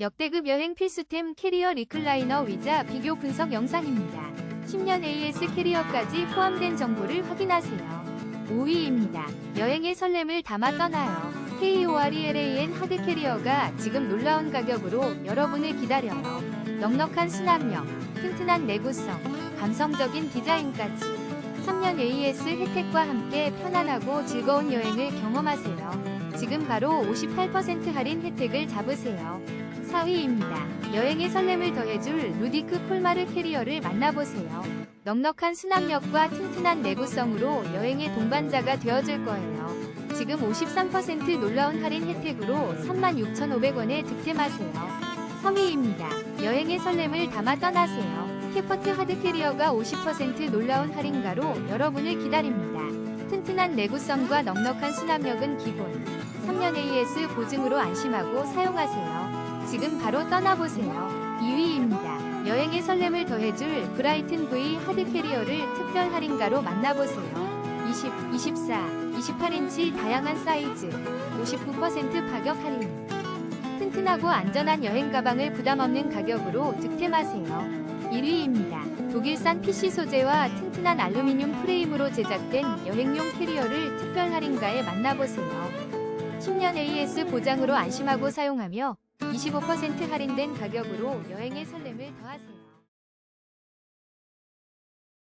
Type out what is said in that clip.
역대급 여행 필수템 캐리어 리클라이너 위자 비교 분석 영상입니다. 10년 AS 캐리어까지 포함된 정보를 확인하세요. 5위입니다. 여행의 설렘을 담아 떠나요. KORELAN 하드 캐리어가 지금 놀라운 가격으로 여러분을 기다려요. 넉넉한 수납력, 튼튼한 내구성, 감성적인 디자인까지 3년 AS 혜택과 함께 편안하고 즐거운 여행을 경험하세요. 지금 바로 58% 할인 혜택을 잡으세요. 4위입니다. 여행의 설렘을 더해줄 루디크 폴마르 캐리어를 만나보세요. 넉넉한 수납력과 튼튼한 내구성으로 여행의 동반자가 되어줄 거예요. 지금 53% 놀라운 할인 혜택으로 36,500원에 득템하세요. 3위입니다. 여행의 설렘을 담아 떠나세요. 캐퍼트 하드 캐리어가 50% 놀라운 할인가로 여러분을 기다립니다. 튼튼한 내구성과 넉넉한 수납력은 기본. 3년 AS 보증으로 안심하고 사용하세요. 지금 바로 떠나보세요. 2위입니다. 여행의 설렘을 더해줄 브라이튼 V 하드 캐리어를 특별 할인가로 만나보세요. 20, 24, 28인치 다양한 사이즈, 59% 가격 할인. 튼튼하고 안전한 여행 가방을 부담 없는 가격으로 득템하세요. 1위입니다. 독일산 PC 소재와 튼튼한 알루미늄 프레임으로 제작된 여행용 캐리어를 특별 할인가에 만나보세요. 10년 AS 보장으로 안심하고 사용하며 25% 할인된 가격으로 여행의 설렘을 더하세요.